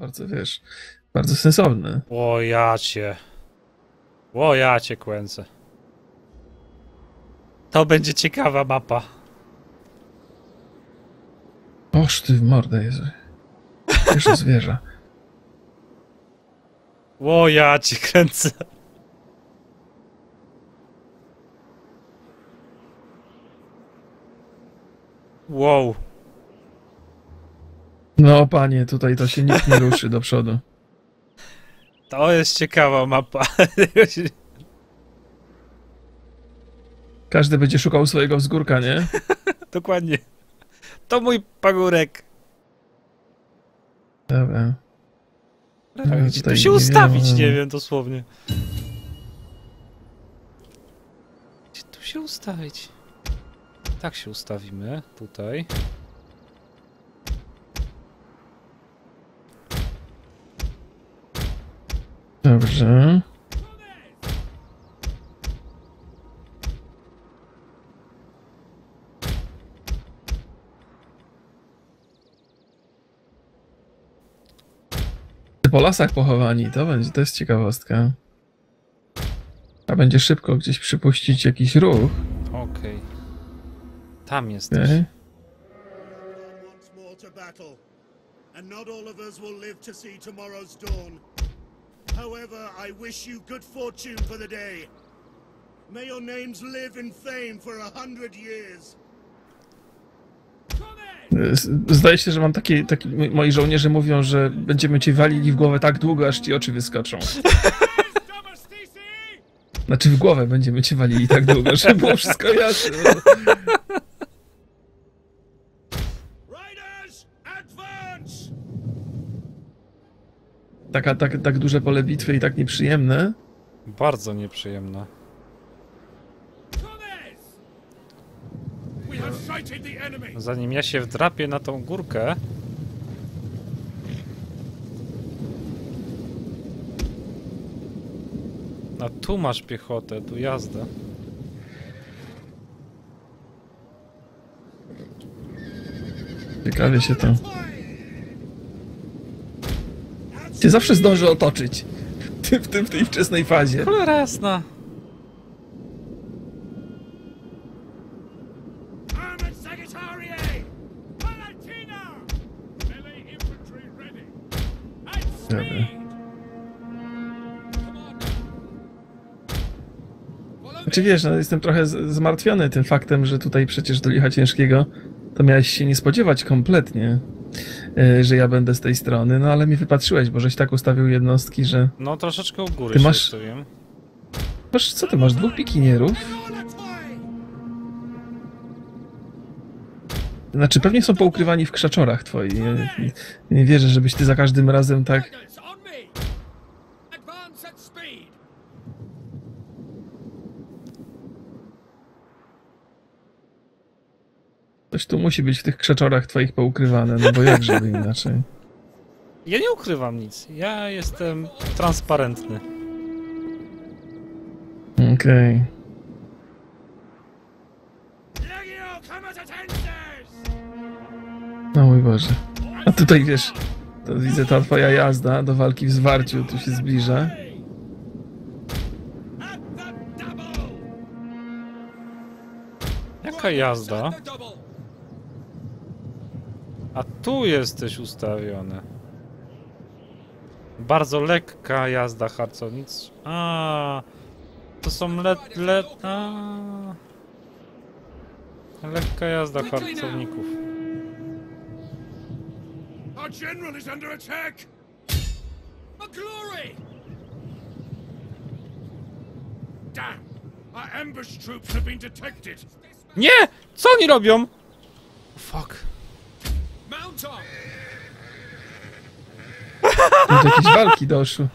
bardzo wiesz, bardzo sensowne. O ja cię. O ja cię kłęcę. To będzie ciekawa mapa. Oż ty w mordę, Jezu. Jeszcze zwierza. O ja cię kręcę. Wow. No panie, tutaj to się nikt nie ruszy do przodu. To jest ciekawa mapa. Każdy będzie szukał swojego wzgórka, nie? Dokładnie. To mój pagórek. Dobra. No, gdzie tu się nie ustawić, wiem. nie wiem dosłownie. Gdzie tu się ustawić? Tak się ustawimy, tutaj. Dobrze. Po lasach pochowani, to będzie, to jest ciekawostka. A będzie szybko gdzieś przypuścić jakiś ruch. Okej. Tam jesteś. Okay. once more to battle, and not all of us will live to see tomorrow's dawn. However, I wish you good fortune for the day. May your names live in fame for a hundred years. Zdaje się, że mam takie, takie. Moi żołnierze mówią, że będziemy cię walili w głowę tak długo, aż ci oczy wyskoczą. Znaczy w głowę będziemy cię walili tak długo, żeby było wszystko jasne. Riders, advance! Taka, tak, tak duże pole bitwy i tak nieprzyjemne. Bardzo enemy. Zanim ja się wdrapię na tą górkę. A tu masz piechotę, tu jazda. Ciekawie się to. Cię zawsze zdąży otoczyć. W, tym, w tej wczesnej fazie. Cholera jasna. Dobra. Znaczy wiesz, no, jestem trochę zmartwiony tym faktem, że tutaj przecież do licha ciężkiego to miałeś się nie spodziewać kompletnie, że ja będę z tej strony, no ale mi wypatrzyłeś, bo żeś tak ustawił jednostki, że... No troszeczkę u góry Ty masz- ustawiłem. Masz, co ty masz, dwóch pikinierów? Znaczy pewnie są poukrywani w krzaczorach twoi. Nie, nie, nie wierzę, żebyś ty za każdym razem tak... Riders, on me! Advance at speed! Coś tu musi być w tych krzaczorach twoich poukrywane, no bo jak żeby inaczej. Ja nie ukrywam nic. Ja jestem transparentny. Okej. Comitatenses! No mój Boże. A tutaj wiesz, to widzę ta twoja jazda do walki w zwarciu, tu się zbliża. Jaka jazda? A tu jesteś ustawiony. Bardzo lekka jazda harcownic. A, to są let, let, a. Lekka jazda harcowników. Our general is under attack! A glory! Damn! Our ambush troops have been detected! Nie! Co oni robią? Fuck. Tu do jakiejś walki doszło.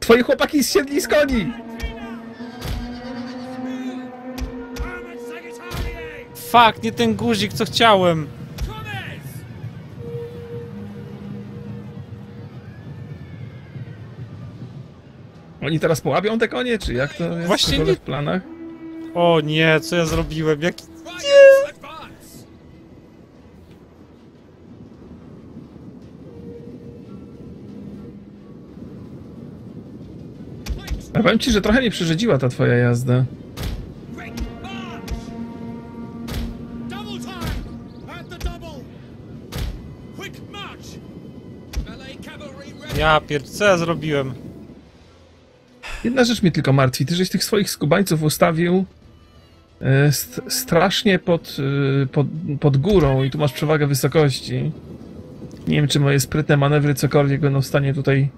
Twoje chłopaki zsiedli z koni! Fuck, nie ten guzik, co chciałem. Oni teraz połabią te konie, czy jak to jest Właśnie w nie- w planach? O nie, co ja zrobiłem? Jaki... Ja powiem ci, że trochę mnie przyrzedziła ta twoja jazda. Ja pier... co ja zrobiłem? Jedna rzecz mnie tylko martwi. Ty żeś tych swoich skubańców ustawił e, st strasznie pod, e, pod, pod górą i tu masz przewagę wysokości. Nie wiem, czy moje sprytne manewry cokolwiek będą w stanie tutaj...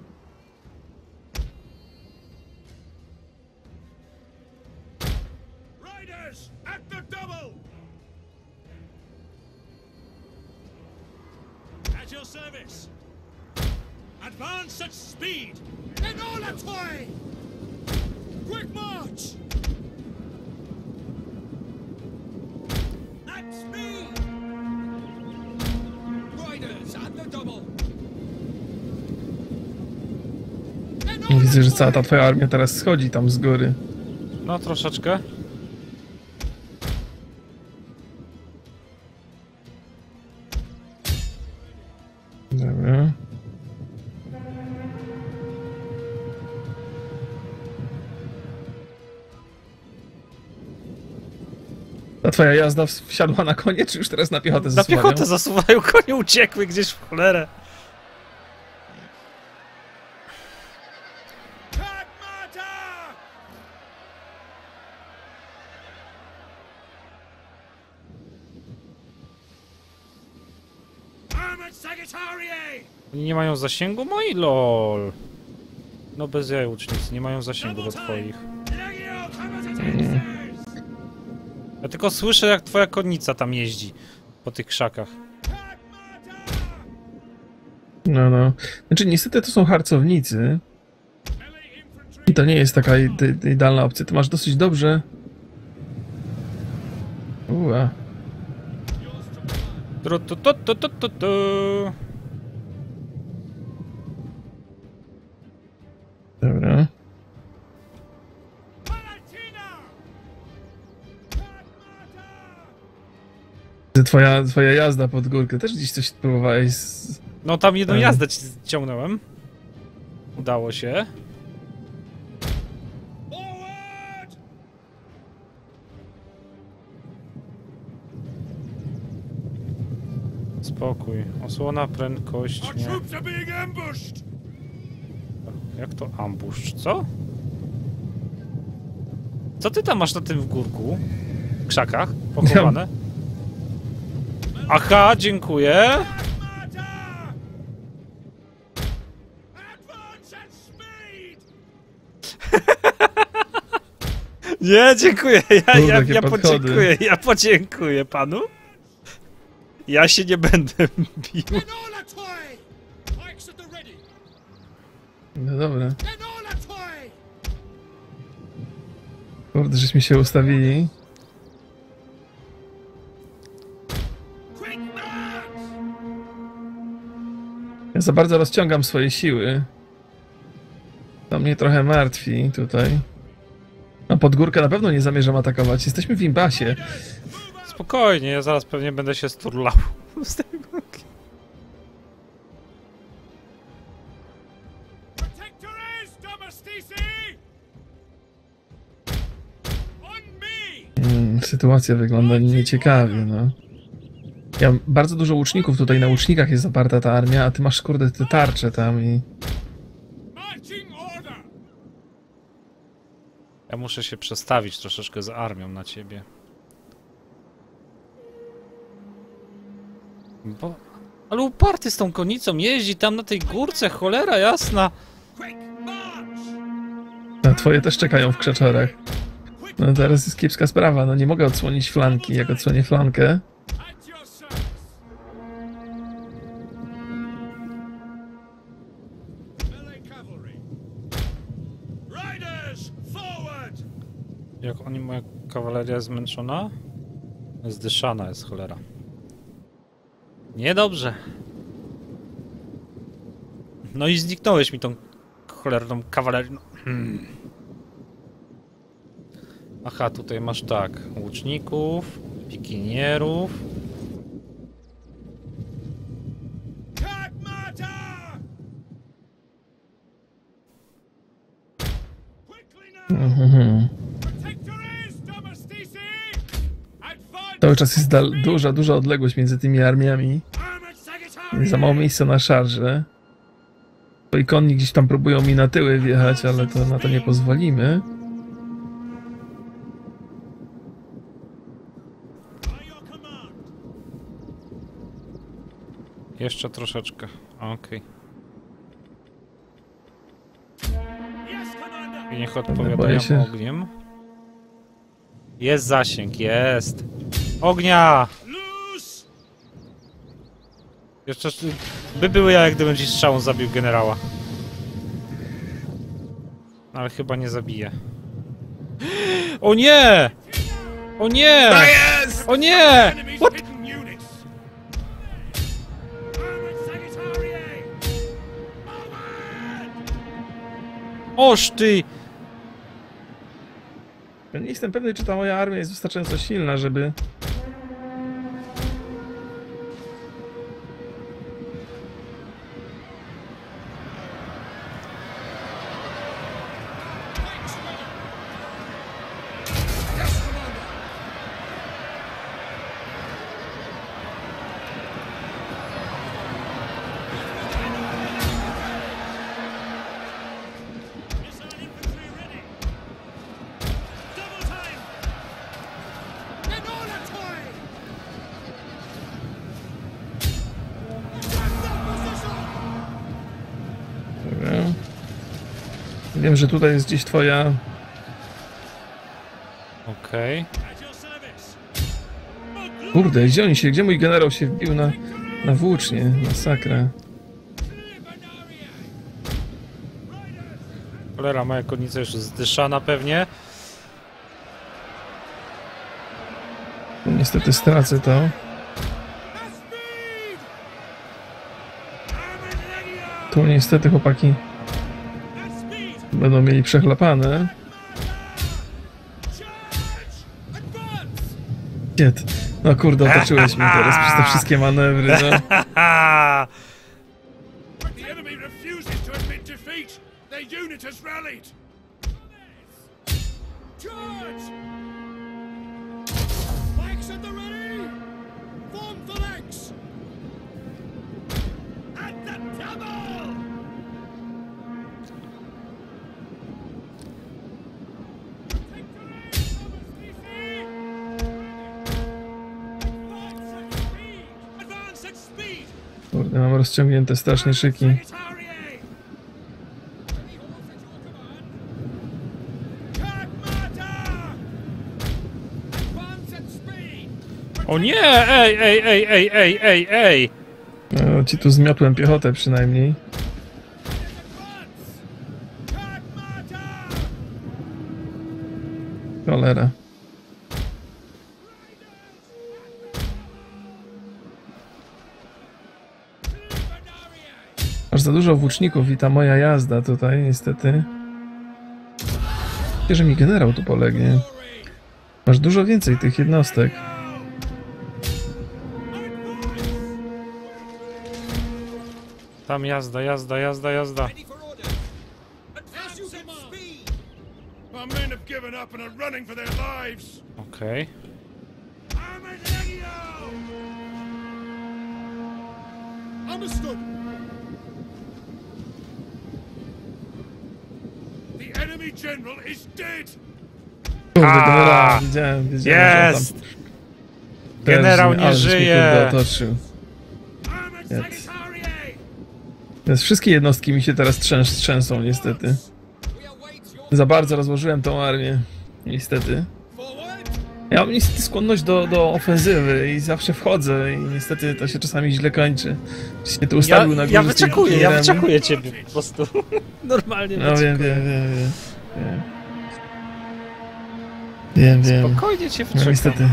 Riders! At the double! At your service! Advance at speed! In all its way! Quick march! At speed! Riders at the double! Widzę, że cała ta twoja armia teraz schodzi tam z góry. No troszeczkę. Twoja jazda wsiadła na konie, czy już teraz na piechotę Na zasuwają? piechotę zasuwają, konie uciekły gdzieś w cholerę. Oni nie mają zasięgu? Moi lol. No bez jaj ucznicy, nie mają zasięgu do twoich. Ja tylko słyszę jak twoja konnica tam jeździ. Po tych krzakach. No, no. Znaczy, niestety to są harcownicy i to nie jest taka ide- idealna opcja. Ty masz dosyć dobrze... Command. Tru, tu, tu, tu, tu, tu, tu. Że Twoja, twoja jazda pod górkę też gdzieś coś próbowałeś z... No tam jedną jazdę ci ciągnąłem. Udało się. Spokój. Osłona, prędkość. Nie. Jak to ambush? Co? Co ty tam masz na tym w górku? W krzakach? Pochowane? Aha, dziękuję. Nie, dziękuję. Ja, Kurde, ja, ja podziękuję. Ja podziękuję panu. Ja się nie będę bił. No dobra. Kurde, żeśmy się ustawili. Ja za bardzo rozciągam swoje siły. To mnie trochę martwi tutaj. No pod górkę na pewno nie zamierzam atakować. Jesteśmy w imbasie. Spokojnie, ja zaraz pewnie będę się sturlał. z tej górki. Protectores domestici! On me! Mm, sytuacja wygląda nieciekawie, no. Ja mam bardzo dużo łuczników tutaj, na łucznikach jest zaparta ta armia, a ty masz kurde te tarcze tam i... Marching order! Ja muszę się przestawić troszeczkę z armią na ciebie. Bo... Ale uparty z tą konicą jeździ tam na tej górce, cholera jasna. Quick march! A twoje też czekają w krzaczorach. No teraz jest kiepska sprawa, no nie mogę odsłonić flanki. Jak odsłonię flankę, jest zmęczona? Zdyszana jest cholera. Niedobrze. No i zniknąłeś mi tą cholerną kawalerią. No. Hmm. Aha, tutaj masz tak, łuczników, pikinierów. Czas jest duża, duża odległość między tymi armiami. Za mało miejsca na szarże. Twoi konni gdzieś tam próbują mi na tyły wjechać, ale to na to nie pozwolimy. Jeszcze troszeczkę. Okej. I niech odpowiadają się. ogniem. Jest zasięg, jest. Ognia! Jeszcze by były ja, jak gdybym ci strzałą zabił generała. Ale chyba nie zabije. O nie! O nie! O nie! What? Oż ty! Ja nie jestem pewny, czy ta moja armia jest wystarczająco silna, żeby... Wiem, że tutaj jest gdzieś twoja... Okej. For Kurde, gdzie oni się... Gdzie mój generał się wbił na... Na włócznie? Masakra. Cholera, moja konnica już zdyszana pewnie. Niestety stracę to. Tu niestety chłopaki! Będą mieli przechlapane. Giet. No kurde, otoczyłeś mnie teraz przez te wszystkie manewry, no. Charge! Flanks at the ready! Kurde, mam rozciągnięte strasznie szyki. O nie! Ej, ej, ej, ej, ej, ej, ej! No, ci tu zmiotłem piechotę przynajmniej. Cholera. Aż za dużo włóczników i ta moja jazda tutaj, niestety. Myślę, że mi generał tu polegnie. Masz dużo więcej tych jednostek. Tam jazda, jazda, jazda, jazda. At speed! Our men have given up and are running for their lives! Okej. Armored Legio! Understood! The enemy general is dead! Kurde, A! generał, widziałem, wiedziałem, Jest! Generał nie żyje! Sagittariae! Więc wszystkie jednostki mi się teraz trzęs trzęsą, niestety. Za bardzo rozłożyłem tą armię. Niestety. Ja mam niestety skłonność do, do ofensywy i zawsze wchodzę i niestety to się czasami źle kończy. Się tu Ja, ustawił na górze ja wyczekuję, ja wyczekuję ciebie po prostu. Normalnie No wiem, wyczekuję. wiem, wiem, wiem. Wiem, wiem. wiem. Spokojnie cię No wczekam. niestety.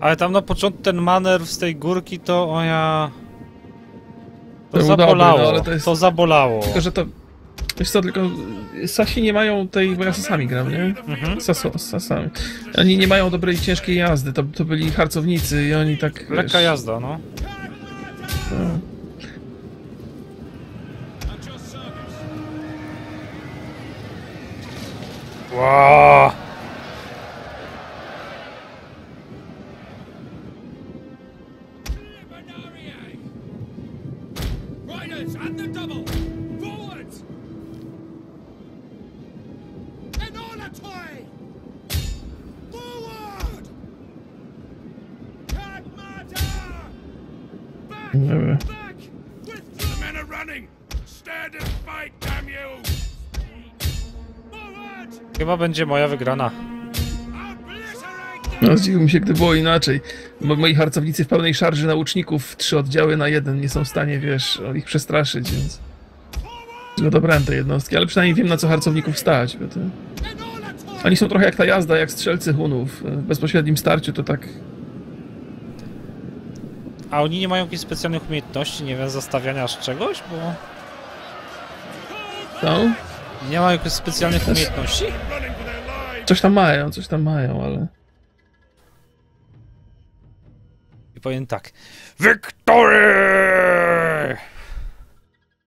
Ale tam na początku ten manewr z tej górki to o ja... To To był dobry, zabolało, no, to jest- to zabolało. Tylko, że to... Wiesz co, tylko y, Sasi nie mają tej, bo ja Sasami gram, nie? Mhm. Saso, sasami. Oni nie mają dobrej, ciężkiej jazdy, to, to byli harcownicy i oni tak... Lekka jazda, no. no. Wow. And the double! Forward! Chyba będzie moja wygrana. No, zdziwiłbym się, gdy było inaczej. Mo- moi harcownicy w pełnej szarży nauczników, trzy oddziały na jeden, nie są w stanie, wiesz, ich przestraszyć, więc... Tylko dobrałem te jednostki, ale przynajmniej wiem, na co harcowników stać, bo to... Oni są trochę jak ta jazda, jak strzelcy Hunów. W bezpośrednim starciu to tak... A oni nie mają jakichś specjalnych umiejętności, nie wiem, zastawiania z czegoś, bo... No, Nie mają jakichś specjalnych umiejętności? Their lives! coś tam mają, coś tam mają, ale... I powiem tak. Victory!